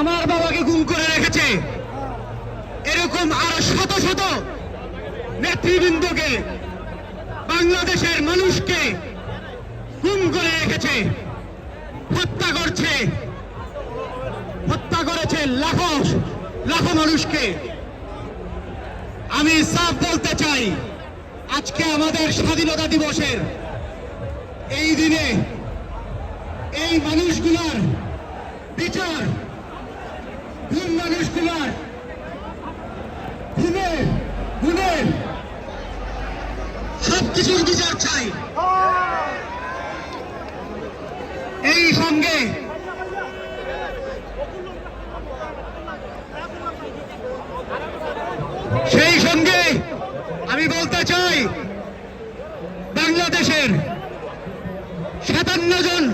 আমার বাবাকে গুম করে রেখেছে। এরকম আরও শত শত নেতৃবৃন্দকে বাংলাদেশের মানুষকে গুম করে রেখেছে, হত্যা করছে, হত্যা করেছে লাখো লাখো মানুষকে। আমি সাফ বলতে চাই, আজকে আমাদের স্বাধীনতা দিবসের এই দিনে এই মানুষগুলোর বিচার মানুষগুলার খুনের খুনের সবকিছুর বিচার চাই। এই সঙ্গে সেই সঙ্গে আমি বলতে চাই, বাংলাদেশের সাতান্ন জন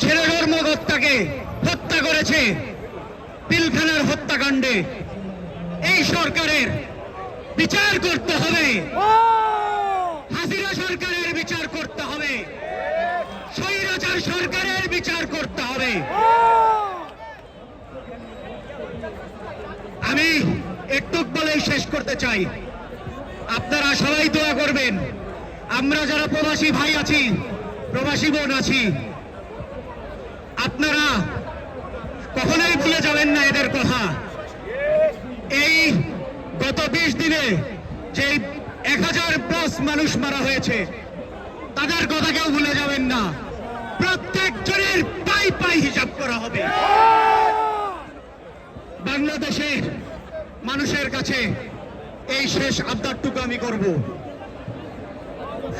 সেরা কর্মকর্তাকে হত্যা করেছে। পিলখানার হত্যাকাণ্ডে এই সরকারের বিচার করতে হবে। হাসিনা সরকারের বিচার করতে হবে। স্বৈরাচার সরকারের বিচার করতে হবে। আমি একটু বলেই শেষ করতে চাই। আপনারা সবাই দোয়া করবেন। আমরা যারা প্রবাসী ভাই আছি প্রবাসী বোন আছি আপনারা কখনোই ভুলে যাবেন না এদের কথা। এই গত বিশ দিনে যে এক হাজার প্লাস মানুষ মারা হয়েছে, তাদের কথা কেউ ভুলে যাবেন না। প্রত্যেকজনের পাই পাই হিসাব করা হবে। বাংলাদেশের মানুষের কাছে এই শেষ আবদারটুকু আমি করব।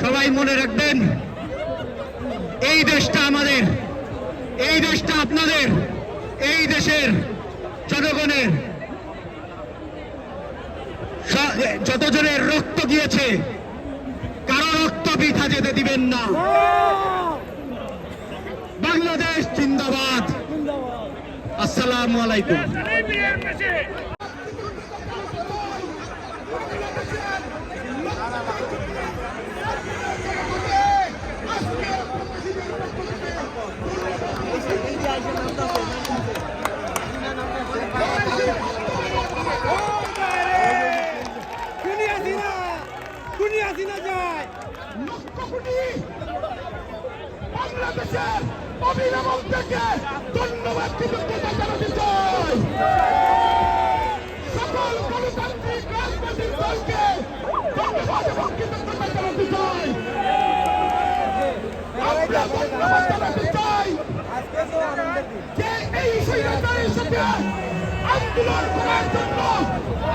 সবাই মনে রাখবেন, এই দেশটা আমাদের, এই দেশটা আপনাদের, এই দেশের জনগণের যতজনের রক্ত গিয়েছে, কারও রক্ত বৃথা যেতে দিবেন না। বাংলাদেশ জিন্দাবাদ। আসসালামু আলাইকুম। খুনি লক্ষ কোটি বাংলাদেশের অভিভাবকদেরকে ধন্যবাদ কৃতজ্ঞতা জানাতে চাই সকল গণতান্ত্রিক রাজনৈতিক দলকে আন্দোলন করার জন্য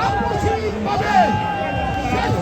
আপসীভাবে শেষ